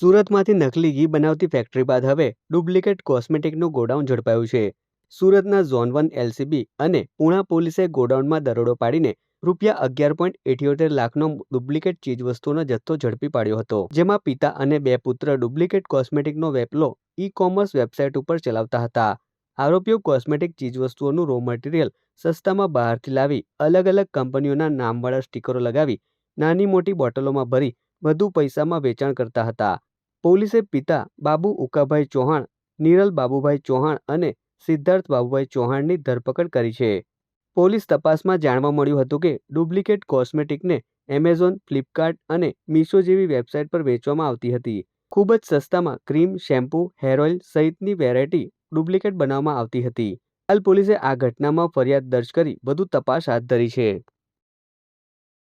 સુરતમાંથી નકલી ઘી બનાવતી ફેક્ટરી બાદ હવે ડુપ્લિકેટ કોસ્મેટિકનું ગોડાઉન ઝડપાયું છે. સુરતના ઝોન વન એલસીબી અને પુણા પોલીસે ગોડાઉનમાં દરોડો પાડીને રૂપિયા અગિયાર પોઈન્ટ એઠ્યોતેર લાખનો ડુપ્લિકેટ ચીજવસ્તુઓનો જથ્થો ઝડપી પાડ્યો હતો, જેમાં પિતા અને બે પુત્ર ડુપ્લિકેટ કોસ્મેટિકનો વેપલો ઈ કોમર્સ વેબસાઇટ ઉપર ચલાવતા હતા. આરોપીઓ કોસ્મેટિક ચીજવસ્તુઓનું રો મટીરિયલ સસ્તામાં બહારથી લાવી અલગ અલગ કંપનીઓના નામવાળા સ્ટીકરો લગાવી નાની મોટી બોટલોમાં ભરી વધુ પૈસામાં વેચાણ કરતા હતા. પોલીસે પિતા બાબુ ઉકાભાઈ ચૌહાણ, નિરલ બાબુભાઈ ચૌહાણ અને સિદ્ધાર્થ બાબુભાઈ ચૌહાણની ધરપકડ કરી છે. પોલીસ તપાસમાં જાણવા મળ્યું હતું કે ડુપ્લિકેટ કોસ્મેટિકને એમેઝોન, ફ્લિપકાર્ટ અને મીશો જેવી વેબસાઇટ પર વેચવામાં આવતી હતી. ખૂબ જ સસ્તામાં ક્રીમ, શેમ્પૂ, હેર ઓઇલ સહિતની વેરાયટી ડુપ્લિકેટ બનાવવામાં આવતી હતી. હાલ પોલીસે આ ઘટનામાં ફરિયાદ દર્જ કરી વધુ તપાસ હાથ ધરી છે.